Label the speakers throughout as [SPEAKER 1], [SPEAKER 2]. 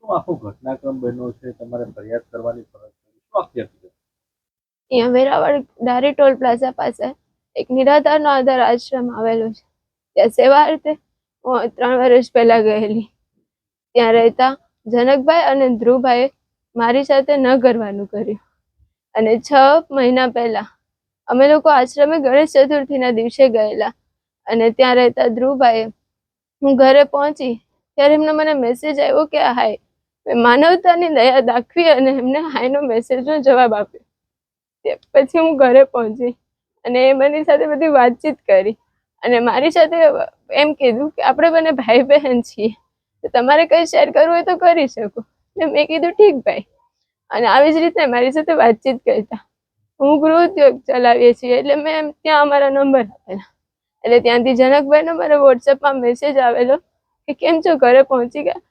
[SPEAKER 1] શું આખો ઘટનાક્રમ બન્યો છે? તમારે ફરિયાદ કરવાની ફરજ પડી. શું આખી
[SPEAKER 2] અહીંયા વેરાવળ ધારી ટોલ પ્લાઝા પાસે એક નિરાધારનો આધાર આશ્રમ આવેલો છે. ત્યાં સેવા અર્થે ત્રણ વર્ષ પહેલા ગયેલી. ત્યાં રહેતા જનકભાઈ અને ધ્રુવભાઈએ મારી સાથે ન કરવાનું કર્યું. અને છ મહિના પહેલા અમે લોકો આશ્રમે ગણેશ ચતુર્થીના દિવસે ગયેલા. અને ત્યાં રહેતા ધ્રુવભાઈએ હું ઘરે પહોંચી ત્યારે એમનો મને મેસેજ આવ્યો કે, હાય માનવતાની દયા દાખવી અને એમને હાયનો મેસેજનો જવાબ આપ્યો. તે પછી હું ઘરે પહોંચી અને એ મારી સાથે બધી વાતચીત કરી અને મારી સાથે એમ કીધું કે આપણે બંને ભાઈ બહેન છીએ. તો તમારે કંઈ શેર કરવું હોય તો કરી શકો. ને મેં કીધું, ઠીક ભાઈ. અને આવી જ રીતે મારી સાથે વાતચીત કરતા. હું ગૃહ ઉદ્યોગ ચલાવીએ છીએ એટલે મેં ત્યાં અમારા નંબર આપેલા. એટલે ત્યાંથી જનકભાઈનો મારો વોટ્સએપમાં મેસેજ આવેલો કે કેમ છો? ઘરે પહોંચી ગયા.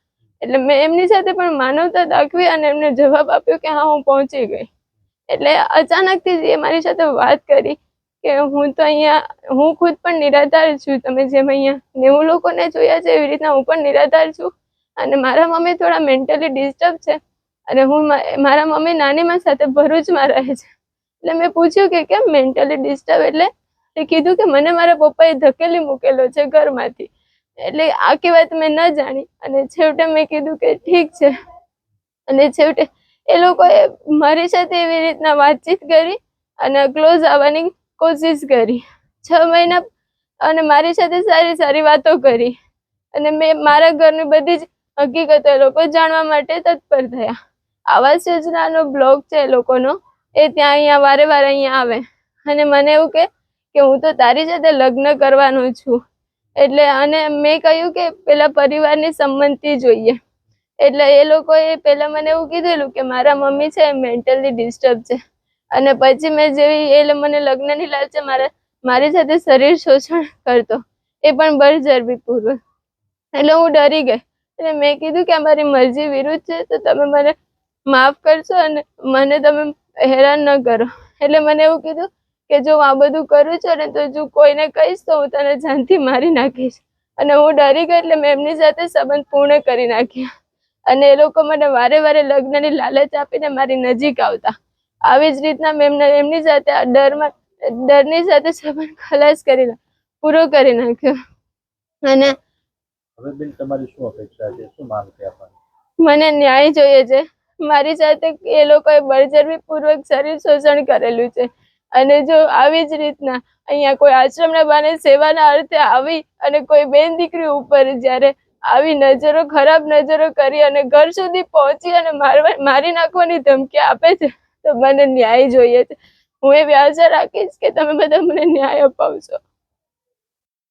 [SPEAKER 2] એટલે મેં એમની સાથે પણ માનવતા દાખવી અને એમને જવાબ આપ્યો કે હા, હું પહોંચી ગઈ. એટલે અચાનકથી જ એ મારી સાથે વાત કરી કે હું તો અહીંયા, હું ખુદ પણ નિરાધાર છું. તમે જેમ અહીંયા નેવું લોકોને જોયા છે, એવી રીતના હું પણ નિરાધાર છું. અને મારા મમ્મી થોડા મેન્ટલી ડિસ્ટર્બ છે. અને હું મારા મમ્મી નાનીમાં સાથે ભરૂચમાં રહે છે. એટલે મેં પૂછ્યું કે કેમ મેન્ટલી ડિસ્ટર્બ એટલે કીધું કે મને મારા પપ્પાએ ધકેલી મૂકેલો છે ઘરમાંથી. એટલે આખી વાત મેં ન જાણી. અને છેવટે મેં કીધું કે ઠીક છે. અને છેવટે એ લોકોએ મારી સાથે એવી રીતના વાતચીત કરી અને ક્લોઝ આવવાની કોશિશ કરી. છ મહિના અને મારી સાથે સારી સારી વાતો કરી. અને મેં મારા ઘરની બધી જ હકીકતો એ લોકો જાણવા માટે તત્પર થયા. આવાસ યોજનાનો બ્લોગ છે એ લોકોનો, એ ત્યાં અહીંયા વારે વારે અહીંયા આવે. અને મને એવું કે હું તો તારી સાથે લગ્ન કરવાનું છું. એટલે અને મેં કહ્યું કે પેલા પરિવારની સંમતિ જોઈએ. એટલે એ લોકોએ પહેલાં મને એવું કીધેલું કે મારા મમ્મી છે મેન્ટલી ડિસ્ટર્બ છે. અને પછી મેં જેવી એ મને લગ્નની લાલચે મારા, મારી સાથે શરીર શોષણ કરતો. એ પણ બળજબરી પૂર્વક એટલે હું ડરી ગઈ. એટલે મેં કીધું કે આ મારી મરજી વિરુદ્ધ છે, તો તમે મને માફ કરશો અને મને તમે હેરાન ન કરો. એટલે મને એવું કીધું કે જો આ બધું કરું છું ને તો જો કોઈને કહીશ તો હું તને જાનથી મારી નાખીશ. અને હું ડરી ગઈ એટલે મેં એમની સાથે સંબંધ પૂર્ણ કરી નાખ્યા. અને એ લોકો મને વારે વારે લગ્નની લાલચ આપીને મારી નજીક આવતા. આવી જ રીતના મેં એમની સાથે આ ડરમાં ડરની સાથે સંબંધ ખલાસ કરી પૂરો કરી નાખ્યો. અને
[SPEAKER 1] હવે બેન તમારી શું અપેક્ષા છે? શું માંગ છે આપવાની?
[SPEAKER 2] મને ન્યાય જોઈએ છે. મારી સાથે એ લોકોએ બળજરવી પૂર્વક શરીર શોષણ કરેલું છે. અને જો આવી જ રીતના અહીંયા કોઈ આશ્રમના બાને સેવાના અર્થે આવી અને કોઈ બેન દીકરી ઉપર જ્યારે આવી નજરો, ખરાબ નજરો કરી અને ઘર સુધી પહોંચી અને મારવા, મારી નાખવાની ધમકી આપે છે, તો મને ન્યાય જોઈએ છે. હું એવી આશા રાખીશ કે તમે બધા મને ન્યાય અપાવશો.